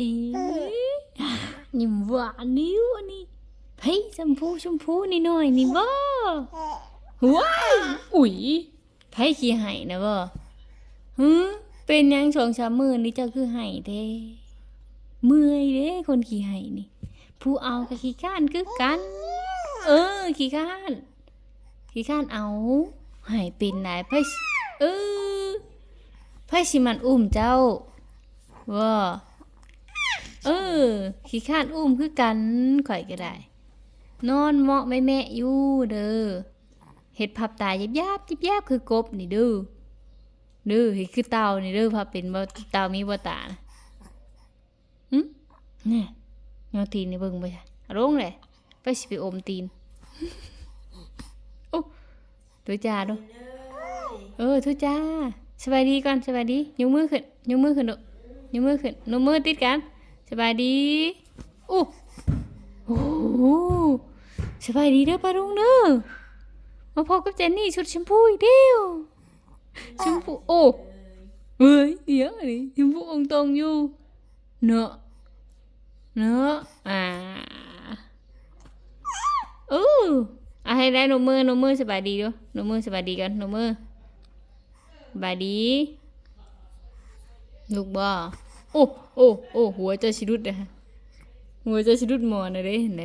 เอ๊ะยิ้มหวานนิ้วอันนี้เฮ้ยชมพูชมพูนี่หน่อยนี่บ่ว้ายอุ๊ยไผขี้ไห้นะบ่ฮึเป็นหยังสองสามมื้อนี่เจ้าคือไห้เด้เมื่อยเด้คนขี้ไห้นี่ ผู้เอากับขี้ข้านคือกัน เออขี้ข้านขี้ข้านเอาไห้เป็นนายไผสิเออไผสิมันอุ้มเจ้าว่า เออ ขี้ข้านอุ้มคือกันข่อยก็ได้ นอนเหมาะแม่แม่อยู่เด้อเฮ็ดพับตายับยับยิบยับคือกบนี่เด้อเด้อเฮ็ดคือเต่านี่เด้อพับเป็นบ่เต่ามีบ่ตานะหึนี่ยอตีนนี่เบิ่งบ่จ้ะเองเลยไปสิไปอมตีนโอ้ตัวจ้าดูเออทุจ้าสบายดีก่อนสบายดียกมือขึ้นยกมือขึ้นดูยกมือขึ้นนมมือติดกัน สบายดีอู้โอ้โหสบายดีเด้อปาลุงเด้อมาพบกับเจนนี่ชุดชมพูอีกเดียวชมพูโอ้เฮ้ยเดี๋ยวนี่ชมพูองตรงอยู่เนอะเนอะอ่าเอออะให้ได้หนูมือหนูมือสบายดีดูหนูมือสบายดีกันหนูมือสบายดี ลูกบ่ โอ้โอ้โอ้หัวจะชิรุดนะฮะหัวจะชิรุดหมอนนะเด้ใน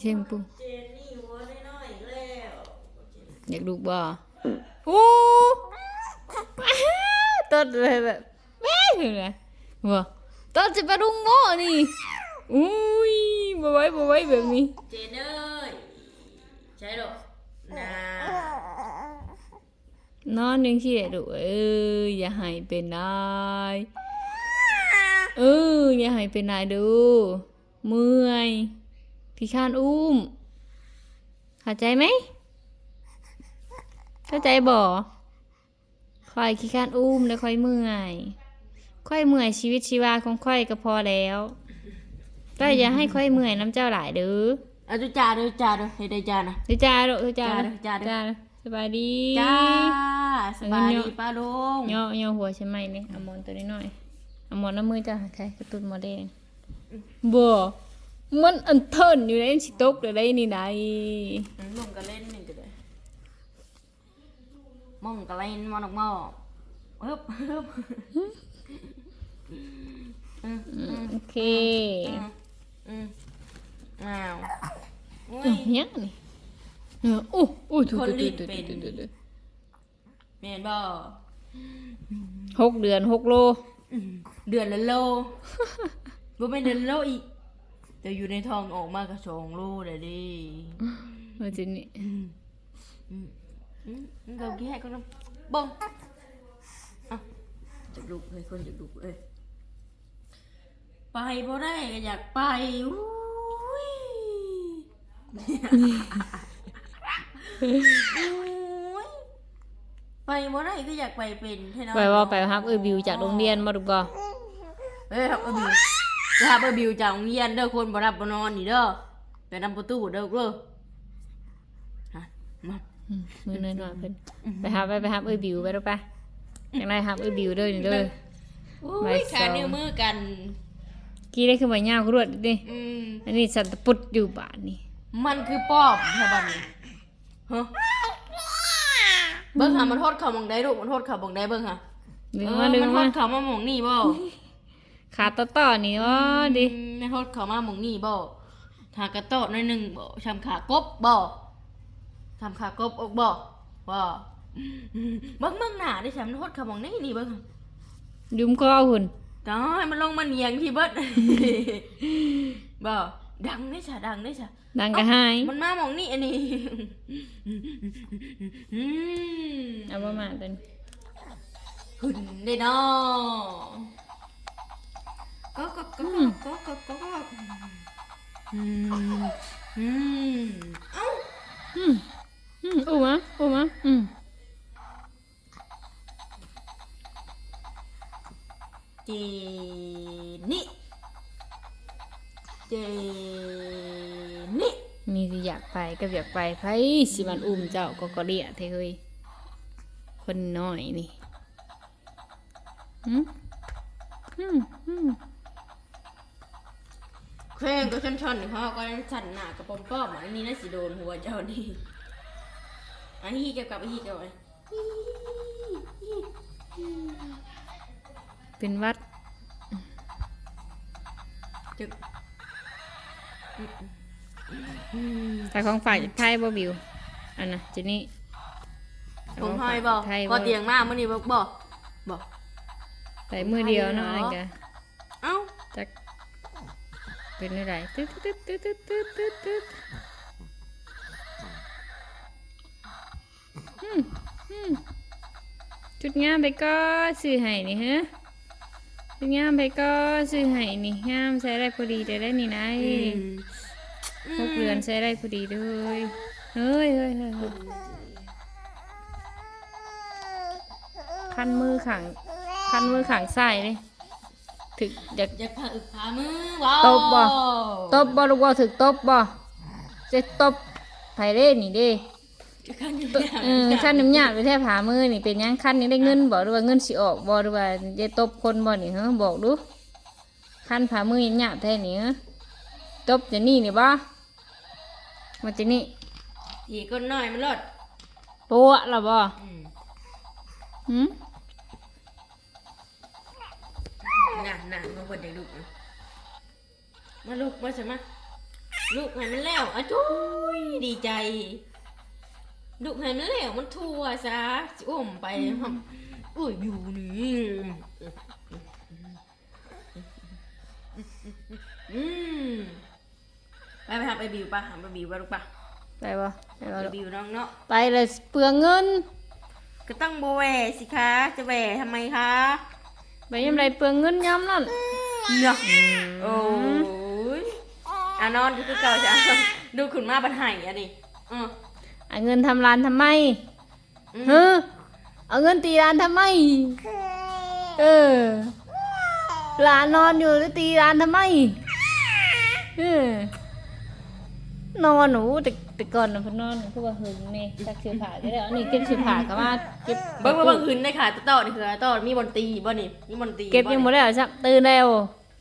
เช่มปุ๊เจนนี่หัวน้อยๆแล้วอยากลูกบ่โอ้ตดเลยแบบแม่ถึงเลยบ่ตดจะไปรุงหม้อนี่อุ้ยบ่ไหว้บ่ไหว้แบบนี้เจนเอ้ยใช่หรอนะนอนยังสิได้ดูเอออย่าให้เป็นนาย เอออย่าให้เป็นนายดูเมื่อยพี่ข้านอุ้ม เข้าใจไหม เข้าใจบ่ค่อยขี้ข้านอุ้มแล้วค่อยเมื่อยค่อยเมื่อยชีวิตชีวาของค่อยก็พอแล้วก็อย่าให้ค่อยเมื่อยน้ำเจ้าหลายเด้อเอาจุจ้าด้วยจ้าด้วยให้ได้จ้านะเด้อจ้าเด้อเด้อจ้าจ้าเด้อจ้าเด้อจ้าสบายดีจ้าสบายดีป้าลุงย่อย่อหัวใช่ไหมนี่เอาหมอนตัวนี้หน่อยเอา หมอนน้ำมือจ้ะใช่กระตุ้นหมอแดงบ่มันอันเทินอยู่ในสิตกเลยได้นี่ไดมองก็เล่นหนึ่งก็ได้มองก็เล่นมองออกมอฮึบฮึบอืมอืมโอเคอืมอ้าวอุ้เอ้ายยังนี่เออโอ้โอ้ถูกคนถูลิ้กนถูกเป็นถูกถูกแม่นบ่หกเดือนหกโลอืม เดือนละโลบ่เป็นเดือนละโลอีกแต่อยู่ในท้องออกมาก็สองโลเลยดิว่าจะนี่อืมอืมเราแค่ก็น้ำบ้องอะจะลุกเลยคนจะลุกเลยไปบ่ได้ก็อยากไปอุ้ยอุ้ย ไปบ่ได้ก็อยากไปเป็นแค่นั้นไปว่าไปฮับเออบิวจากโรงเรียนมาดูบ่เฮ้ยครับเออบิวไปครับเออบิวจากโรงเรียนเด้อคนบ่รับบ่นอนนี่เด้อไปนำประตูเด้อเด้อฮะมาอืมมือหน่อยๆเพิ่นไปฮับไปไปฮับเออบิวไปดูไปจังไดฮับเออบิวเด้อนี่เด้ออุ้ใบยสขาอง นิ้วมือกันกี่ได้คือใบยาวกรวดดิอืมอันนี้สัตว์ตะปุดอยู่บาทนี่มันคือป้อมแค่บัดนี้ฮะ เบิ่งหามันโทษเขามองได้ลูกมันโทษเขามองได้เบิ่งหาดึงเออมาดึงมันโทมาษเขามามองนี่บ่ขาต่อต่อๆนี่อ๋อดิอืมมันโทษเขามามองนี่บ่ทากระโตะหน้อยหนึงบ่ชำขากบบ่ทำขากบอกบ่บ่อืมเบิ่งเบิ่งหน้าได้ฉันโทษเขามองนี่นี่เบิ่งยุมคอหุ่นตายมันลงมาเนียงที่เบิด บ่ ดังได้ซะดังได้ซะดังกระหายมันมามองนี่อันนี้อืมเอามามาตัวนี้ขึ้นได้เนาะก็ก็ก็ก็ก็ก็ก็อืมอืมเอ้าอืมอืมอู้มาอู้มาอืมเจนี่เจนี่มีสิ อยากไปก็อยากไปไผสิมันอุ้มเจ้าก็ก็เรียเท่เฮ้ยคนน้อยนี่อืมอืมอืมแข้งก็ช่อนๆนี่เขาก็สั่นหน้ากับปอมป้อมๆอันนี้น่าสิโดนหัวเจ้านี่อันนี้เกี่ยวกับอีเกี่ยวกับเป็นหวัดจึก แต่ของฝ่ายไทยบ่บิว อันน่ะเจนี่ผมหอยบอกไทยพอเตียงมากมื่อนี้บอกบอกบอกใส่มือเดียวเนาะอันนนกะเอ้าจักเป็นอะไรตึ๊ดตึ๊ดตึ๊ดตึ๊ดตึ๊ดตึ๊ดตึ๊ดอืมอืมจุดงามไปก็ซื้อให้นี่ฮะจุดงามไปก็ซื้อให้นี่งามใช้ได้พอดีได้ได้นี่นะอืม หกเรือนใช้ได้พอดีเลยเฮ้ยเฮ้ยเฮ้ยเฮ้ยคันมือขังคันมือขังใส่เลยถึกอยากอยากพาอึกพามือว้าวตบบ่ตบบ่ลูกบ่ถึกตบบ่จะตบไผเด้นี่เด้ขั้นอยู่ตเออขั้นน้ำยาไปแทบผามือนี่เป็นยังขั้นนี้ได้เงินบ่หรือว่าเงินสิออกบ่หรือว่าจะตบคนบ่นี่เฮะบอกดูขั้นผามือหยาบแท้นี่เฮะตบจะนี่นี่บ่ มาจะนี่ทีก้นน้อยมันรอดปวะล่ะบ่อืมหืมน่ะน่ะมาบนเด็กลูกนะมาลูกมาใช่ไหมลูกให้มันแล้วอะจุ้ยดีใจ ลูกให้มันแล้วมันทั่วซะสิอุ้มไปหำอุ้ยอยู่นี่อืม ไปไปหาไปบิวปะหาไปบิวปะลูกปะไปบ่ไปบ่ไปลูกบิวน้องเนาะไปเลยเปลืองเงิน ก็ต้องโบแหวสิคะ จะแหวทำไมคะไปยามใดเปลืองเงินยามนั่นเนาะโอ้ยอะนอนดูคือเก่าจ้ะดูขุนมาบันไห้อะดิอือเอาเงินทำร้านทำไมอืมเฮ้อเอาเงินตีร้านทำไม เออหลานนอนอยู่แล้วตีร้านทำไมเออ นอนหนูแต่แต่ก่อนนะเพิ่นนอนคือว่าหึงนี่ซักเสื้อผ้าก็ได้เอานี่เก็บเสื้อผ้าก็มาเก็บเบิ้งเบิ้งเบิ้งหืนได้ค่ะต่อต่อนี่คือต่อมีบอลตีบ่นี่มีบอลตีเก็บยังบ่บ่ได้เอาซักตื่นแล้ว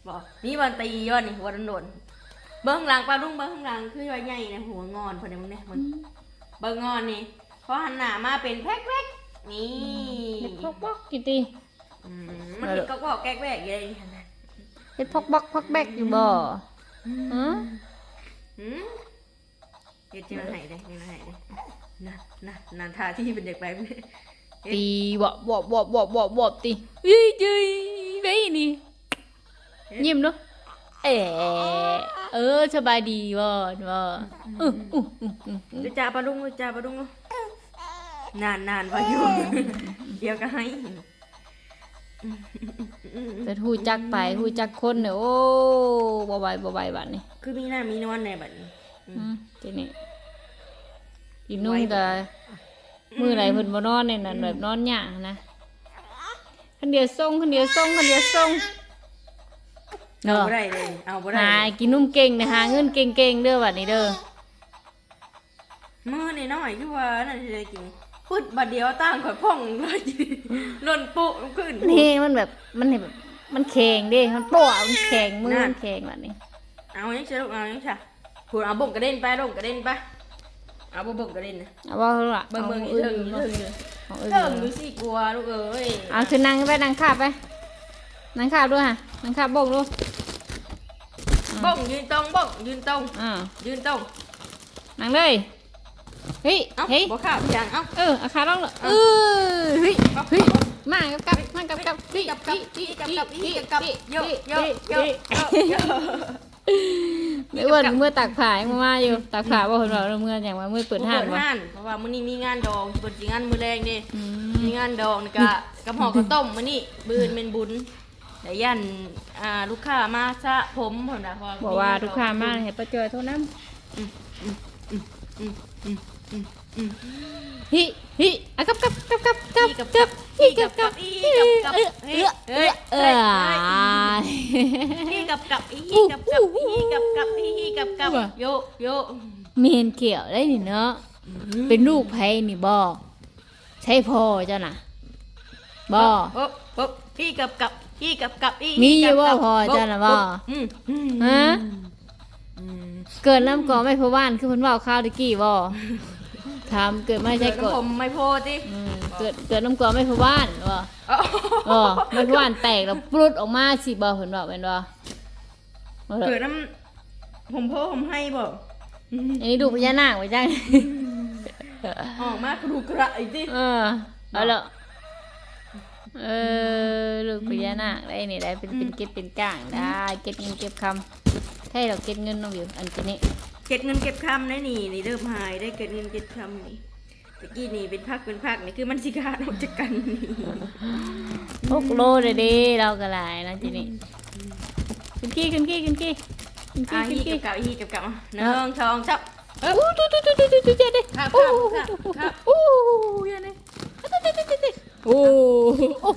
บ่มีบอลตีบ่นี่หัวโดนๆเบิ้งหลังปลาดุ้งเบิ้งข้างหลังคือว่าใหญ่นะหัวงอนเพิ่นเนี่ยมึงเนี่ยมึงเบิ้งงอนนี่พอหันหน้ามาเป็นแพ็กๆนี่เฮ็ดพอกบอกกี่ตีอืมมันเห็นก็บอกแก๊กแวกเลยเฮ็ดพอกบอกพอกแบกอยู่บ่ฮะหืม เดี๋ยวจะมาให้เลยจะมาให้เลยนะนะนันทาที่เป็นเด็กไปเว้ยตีบ่บ่บ่บ่บ่บ่ตีเฮ้ยเฮ้ยไปนี่ยิ้มเนาะเออเออสบายดีบ่บ่อื้ออื้ออื้ออื้อดูจ่าปลาดุงดูจ่าปลาดุงนานนานวาอยู่เดี๋ยวก็ให้แต่ฮู้จักไปฮู้จักคนเนี่ยโอ้บ่ไหวบ่ไหวบัดนี้ คือมีหน้ามีนอนในบัดนี้อืมทีนี้ อีนุ่งก็มื้อไหนเพิ่นบ่นอนเนี่ยนั่นแบบนอนยากนะคันเดียวส่งคันเดียวส่งคันเดียวส่งเอาเนาะบ่ได้เลยเอาบ่ได้หากินนุ่มเก่งนะหาเงินเก่งๆเด้อบัดนี้เด้อมือในน้อยคือว่านั่นสิได้กินพุดบัดเดียวตั้งข่อยพ่องเลยหล่นปุขึ้น นี่มันแบบมันเห็นแบบมันแข็งเด้มันโปะมันแข็งมือนั่น มันแข็งบัดนี้ เอายังจะลูกเอายังจะพูดเอาบ่งกระเด็นไปบ่งกระเด็นไป เอาบ่บ่งกระเด็นนะเอาว่าเท่าไหร่เบิ่งเบิ่งอีอื่เถิงนอีบ่เถิงอยู่เอาอื่นเถิงดูสิกลัวลูกเอ้ยเอาคือนั่งไปนั่งขาบไปนั่งขาบด้วยฮะนั่งขาบบ่งดูบ้องยืนตรงบ้องยืนตรงอ่ายืนตรงนั่งเลยเฮ้ยเอ้าเฮ้ยบ่ข้าวอย่างเอ้าเอออาคาต้องเลยเออเฮ้ยเฮ้ยมากับกับมากับกับพี่กับกับพี่กับกับพี่กับกับโยโยโย โยไม่อ้วนเมื่อตักผ่ายังมาอยู่ตักผ่าบ่เห็นว่าเมื่ออย่างว่าเมื่อเปิดห้างเปิดวะห้านเพราะว่ามื้อนี้มีงานดองเปิดสิงานมื้อแรงเด้อืมีมงานดองนี่ก็กับห่อข้าวต้มมื้อนี้บื้นเป็นบุญแต่ยันอ่าลูกค้ามาสระผมเพิ่นน่ะเพราะบอกว่าทุกค้ามาให้ป้าจอยโทษน้ำ ฮิฮิอะกับกับกับกับกับกับกักับบพี่กับกับพี่กับกับเอเฮ้อยเอเฮ้อยเออพี่กับกับพี่กับกับพี่กับกับพี่กับกับโยโยเมนเกี่ยวได้นี่เนาะเป็นลูกไผนี่บ่ใช่พ่อเจ้าน่ะบ่ปุ๊บปุ๊บพี่กับกับพี่กับกับพี่มีอยู่บ่พอจ้ะน่ะบ่อืมอืมฮะเกิดน้ำก่อไม่พอบ้านคือเพิ่นเว้าข้าวตะกี้บ่ ถามเกิดไม่ใช่เกิเกิดดผมไม่โพดติอืมเกิดเกิดน้ำก่อไม่พอบ้านบ่เอ้าอ๋อไม่พอบ้านแตกแล้วปลุดออกมาสิบ่เพิ่นบอกแม่นบ่เอาเถเกิอะดน้ำผมโพผมให้บ่อันนี้ดูพญานาคไว้จังออกมากระดูกกระไอ้ติเออเอาละเออลูกพญานาคได้นี่ได้เป็นเป็นเก็บเป็นก้างได้เก็บเงินเก็บคำให้เราเก็บเงินน้องอยู่อันนี้ เก็บเงินเก็บคำได้นี่นี่เริ่มหายได้เก็บเงินเก็บคำนี่ตะกี้นี่เป็นพักเป็นพักนี่คือมันสิขาดออกจากกันนี่หกโลเลยดิเราก็หลายนะทีนี้ขึ้นกี้ขึ้นกี้ขึ้นกี้ขึ้นอะกี้ฮีขึ้นกับกี้เก่าฮีกับเก่าหนึ่งสองสามเอออู้ตู้ตู้ตู้ตู้ตู้ตู้เจ๊ดิครับโอ้ครับครับโอ้ยนี่โอ้โอ้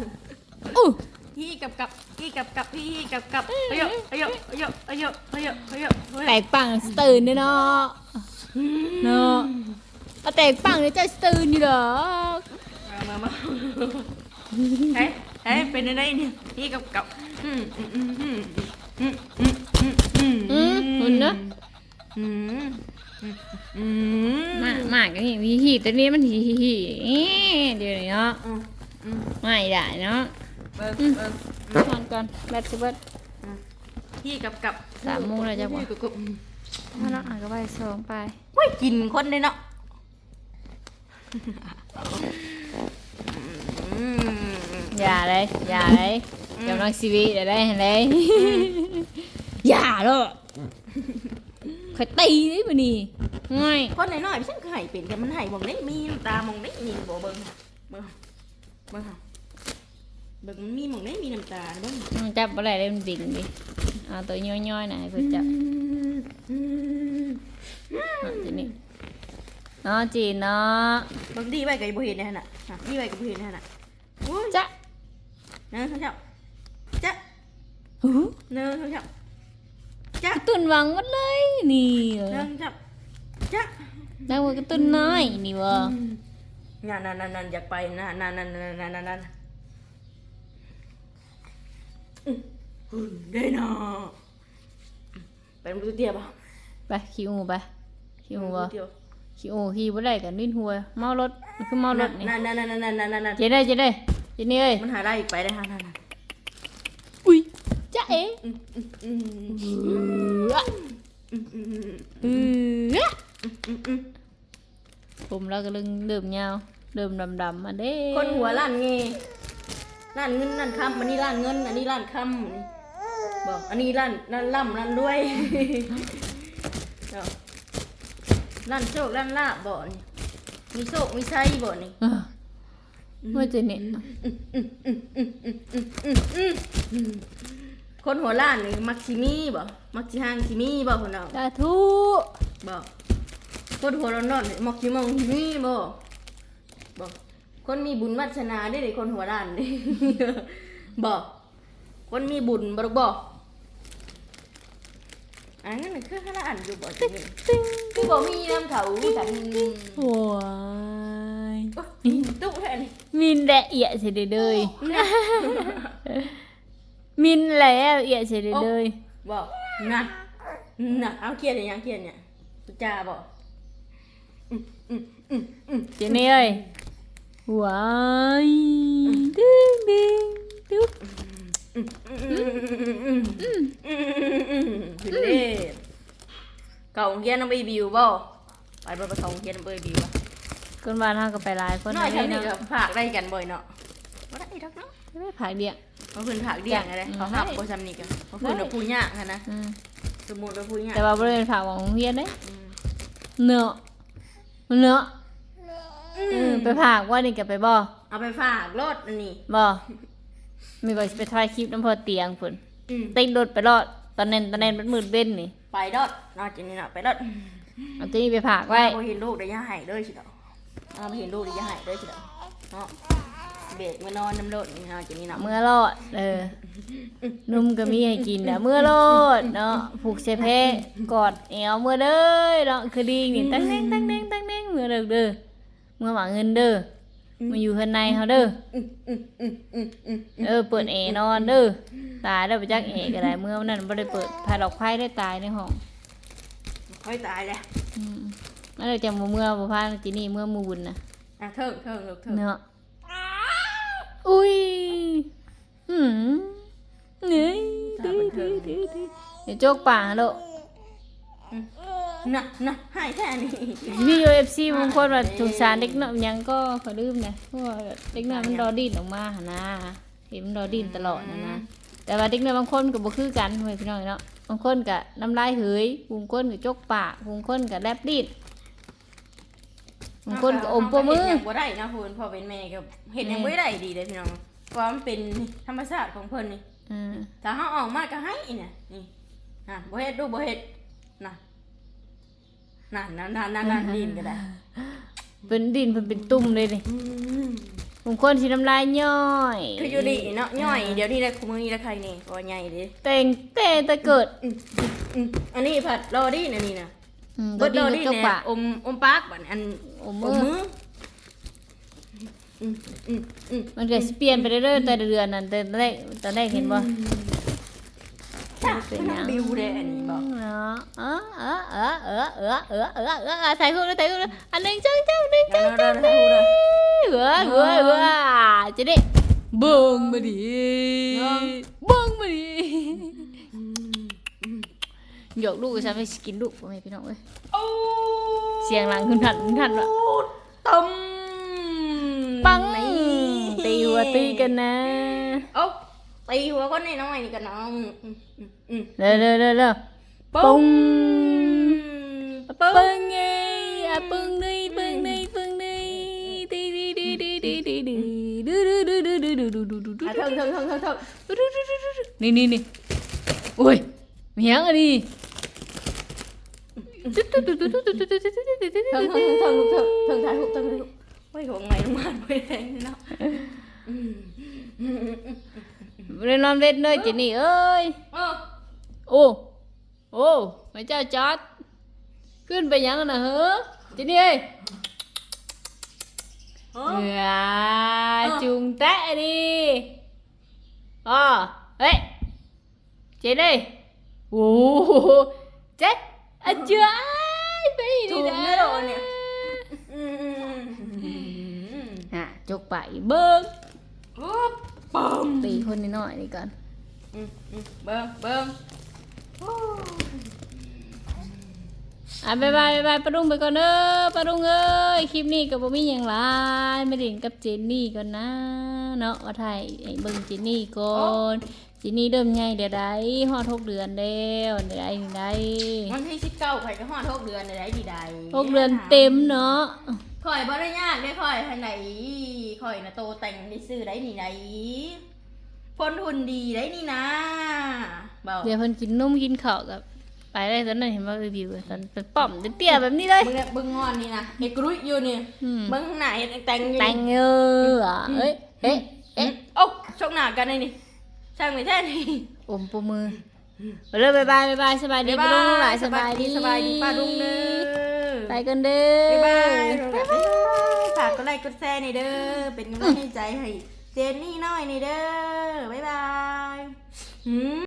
โอ้ ฮีกับกับฮีกับกับฮีกับกับเอ้ยเอ้ยเอ้ยเอ้ยเอ้ยเอ้ยเอ้ยแตกปังสตื่นเนาะเนาะเอาแตกปังเลยจะสตื่นอยู่หรอมามามาเฮ้ยเฮ้ยเป็นอะไรเนี่ยฮีกับกับอืมอืมอืมอืมอืมอืมอืมอืมอืมหุ่นเนาะอืมอืมมากมากกันนี่วิธีตัวนี้มันหีหีหีเดี๋ยวนี้เนาะอืมอืมไม่ได้เนาะ เบิ่งเบิ่งทอนก่อนแบตสิเบิดฮีกับกับสามโมงแล้วจ้ะบ่ฮีกับกับมาเนาะอ่านก็ไปสองไปเว้ยกินคนเลยเนาะอืมอย่าเลยอย่าเลยกำลังชีวิตเดี๋ยวได้เห็นเลยอย่าเลยคอยตีเลยมันนี่ง่ายคนน้อยๆฉันก็ให้เป็นแต่มันให้มองได้มีน้ำตามองได้นี่บ่เบิ่งเบิ่งเบิ่งค่ะ เบิ่งมันมีมองได้มีน้ำตาเบิ่งมันจับอะไรได้มันดิ่งดิเอาตัวย่อยๆหน่อยให้เพื่อจับเอาทีนี้เนาะจีนเนาะบางทีไว้ก็บ่เห็นนะฮะน่ะฮะนี่ไว้ก็บ่เห็นนะฮะน่ะโอ้ยจ๊ะเนื้อเขาเจ้าจ๊ะหูเนื้อเขาเจ้าจ๊ะกระตุนหวังหมดเลยนี่เหรอเนื้อเขาเจ้าจ๊ะดังว่ากระตุนน้อยนี่วะนั่นนั่นนั่นนั่นอยากไปนั่นนั่นนั่นนั่นนั่น ได้เนาะไปมันดูเตี้ยป่ะไปขี้อูไปขี้อูบ่เตี้ยขี้อูขี้บ่ได้กันดิ้นหัวเมารถมันคือเมารถนี่นั่นนั่นนั่นนั่นนั่นนั่นนั่นเจ๊ได้เจ๊ได้เจ๊นี่เอ้ยมันหาได้อีกไปได้ฮะนั่นนั่นอุ้ยจ๊ะเอ๋อืมอืมอืมเอืออืมอืมอืมเอืออืมอืมผมเราก็เริ่มเริ่มยาวเริ่มดำๆมาเด้คนหัวล้านเงล้านเงินล้านคำอันนี้ล้านเงินอันนี้ล้านคำนี่ บอกอันนี้ล้านล้านล่ำล้านรวยเอาล้านโชคล้านลาบบ่นี่มีโชคมีชัยบ่นี่อะเมื่อเจ๊นี่คนหัวล้านนี่มักสิมีบ่มักสิห่างสิมีบ่คนเอาสาธุบ่คนหัวร้อนๆนี่มักสิมองสิมีบ่บ่คนมีบุญวาสนาได้เลยคนหัวล้านนี่บ่คนมีบุญบ่ลูกบ่ 안에는 그 하나 안 줘봐 지금 그거 미남 가우 잠 Ôi, mình tụ thế này. Min lẹ ẹ sẽ để đời. Min lẹ ẹ sẽ để đời. Bỏ. Nè nè áo kia này áo kia này cha bỏ. Ừ, ừ, ừ, Chị Ni ơi. Wow Đinh เอียเสียเด้อเลยบ่นั่นน่ะเอาเขียนอีหยังเขียนเนี่ยตุจ้าบ่อืมอืมอืมอืมองดึงดึงขึ้ยนน้ำใบบิวบ่ไปบ่ไปเขาเฮียนน้ำใบบิวบ่คนบ้านเฮาก็ไปหลายคนน้อยเลแค่ยนี้เนะก็ฝากได้กันบ่อยเนาะบ่ได้ดอกเนาะไม่ผักเดียงเขาเพิ่นฝากเดี่ยงอะไรเขาหับบ่ซ้ำนี่ก็เขาเพิ่นว่าผู้ยากหันนะอืมสมมุติว่าผู้ยากแต่ว่าบ่ได้เป็นผักของโรงเรียนเด้อเนาะเนาะเอไปผักว่านี่ก็ไปบ่เอาไปฝากรถอันนี้บ่ มีบ่สิไปถ่ายคลิปน้ำพอเตียงพุ่นอืมติดรถไปรอดตอนนั้นตอนนั้นมันมืดเบ้นนี่ไปรถนอกจากนี้เนาะไปรถเอาตัวนี้ไปผักไว้บ่เห็นลูกได้ย่าให้เด้อสิเนาะเอาบ่เห็นลูกได้ย่าให้เด้อสิเนาะเนาะเบรกมานอนน้ำรถนี่เนาะจากนี้เนาะ เมื่อรอดเออนุ่มก็มีให้กินนะเมื่อรอดเนาะผูกเสเพกอดเอวเมื่อเด้อเนาะคือดีนี่ตั้งแดงตั้งแดงตั้งแดงเมื่อเด้อเด้อเมื่อหวังเงินเด้อ มาอยู่ข้างในเฮาเด้ออืมอืมอืมอืมอืมเออเปิดเอนอนเด้อตายแล้วไปจักเอก็ได้เมื่อวันนั้นบ่ได้เปิดภายหลอกไพ่ได้ตายในห้องคโอ้ยตายแล้วอืมแล้วเราจะบ่เมื่อบ่พาจีนี่เมื่อมูบุญนะอะเถิงเถิงลูกเถิงเนาะอุ้ยอืมเงยดื้อดื้อดื้อดื้อเดี๋ยวโจกป่าโลก น่ะน่ะให้แค่นี้มี UFC บางคนว่าสงสารเด็กน้อยหยังก็ขอลืมนะเพราะว่าเด็กน้อยมันรอดิ้นออกมาหนนะเห็นมันรอดิ้นตลอดนะนะแต่ว่าเด็กน้อยบางคนก็บ่คือกันเว้ยพี่น้องเนาะบางคนก็น้ำลายเหยบางคนก็จกปากบางคนก็แลบดิ้นบางคนก็อมปวมือเฮ็ดหยังบ่ได้นะคุณพ่อเป็นแม่ก็เห็นยังบ่ได้ดีเลยพี่น้องเพราะว่ามันเป็นธรรมชาติของเพิ่นนี่อ่าถ้าเฮาออกมาก็ให้น่ะนี่น่ะบ่เฮ็ดดูบ่เฮ็ดน่ะ นั่นนั่นนั่นนั่นนั่นดินก็ได้เป็นดินเพิ่นเป็นตุ่มเลยนี่อืมบางคนสิน้ำลายย่อยคืออยู่ดีเนาะย่อยเดี๋ยวนี้ได้คุมือนี้ได้ใครนี่ก็ใหญ่ดิแต่งแต่แต่เกิดอืมอืมอันนี้ผัดรอดีนะนี่นะอืมเบิดรดิอนกับดีจกเนี่ยปากอมอมปากบัดอันอมอมืมอมืออืมอืมอืมมันก็สิเปลี่ยนไปเรื่อยๆแต่ละเดือนนั่นแต่แรกตอนแรกเห็นบ่ จ้ะมันบิวเลยอันนี้บอกเนาะเออเออเออเออเออเออเออเออใส่คู่เลยใส่คู่เลยอันหนึ่งจังจังหนึ่งจั งเดี๋ยวเราดูเลยเออเออเออจะได้เบิ่งมาดิเบิ่งมาดิหยอกลูกฉันไปกินลูกพ่อแม่พี่น้องเอ้ยโอ้เสียงหลังคุณทันคุณทันว่ะต้มปังนี่ตีหัวตีกันนะโอ้ตีหัวคนนี้น้อยนี่กันน้องอืมอืมอืมเร็วเร็วเร็วเร็วปุ้ง ปึ้งไงอะปึ้งนี่ปึ้งนี่ปึ้งนี่ตีดีดีดีดีดีดีดูดูดูดูดูดูดูดูดูดูอะเถิงเถิงเถิงเถิงเถิงนี่นี่นี่โอ้ยมีหยังอันนี้เถิงเถิงเถิงเถิงเถิงเถิงเถิงเถิงเถิงเถิงถ่ายรูปเถิงถ่ายรูปโอ้ยของไงลงมาไม่แรงเลยเนาะ Lên non lên nơi chị nỉ ơi Ô Ô Mày chào chót ขึ้นไปยังนะเฮ้อจีนี่เอ้ยอ่าจุงแตะดิอ๋อเฮ้ยเจนี่โอ้เจ๊อะเจ้ยไปถูกไม่โดนเนี่ยอ่ะจกไปเบิ้ง ปั๊มตีคนนิดหน่อยนี่ก่อนอืมอืมเบิ้งเบิ้งโอ้อะบายบายบายบายปะรุงไปก่อนเด้อปะรุงเอ้ยคลิปนี้กับบ่มีหยังหลายมาเล่นกับเจนนี่ก่อนนะเนาะว่าถ่ายให้เบิ่งเจนนี่ก่อนเจนนี่เริ่มใหญ่เดี๋ยวใดฮอดหกเดือนแล้วเดี๋ยวใดนี่ใดวันที่สิบเก้าข่อยก็ฮอดหกเดือนได้ดีใดหกเดือนเต็มเนาะ ข่อยบ่ได้ยากได้ข่อยทันไหนข่อยน่ะโตแต่งได้ซื้อได้นี่ไหนพ้นทุนดีได้นี่นะเบาเดี๋ยวเพิ่นกินนมกินข้าวกับไปได้ตอนนั้นเห็นว่ารีวิวตอนเป็นป้อมเตี้ยๆแบบนี้เลยมึงเนี่ยเบิ่งงอนนี่นะเอกรุยอยู่นี่อืมเบิ่งข้างหน้าเฮ็ดแต่งอยู่แต่งเอออะเอ้ยเอ๊ะเอ๊ะเอ๊ะโอ้ชกหน้ากันเลยนี่ช่างไม่แท้นี่อมปูมือไปเลยบายบายบายบายสบายดีปะลุงลูกหลานสบายดีสบายดีป้าลุงเด้อ ไปกันเด้อ บ๊ายบายบ๊ายบายฝากกดไลค์กดแชร์ในอยเด้อ เป็นกำลังใจให้เจนนี่หน่อยในอยเด้อ บ๊ายบายหืม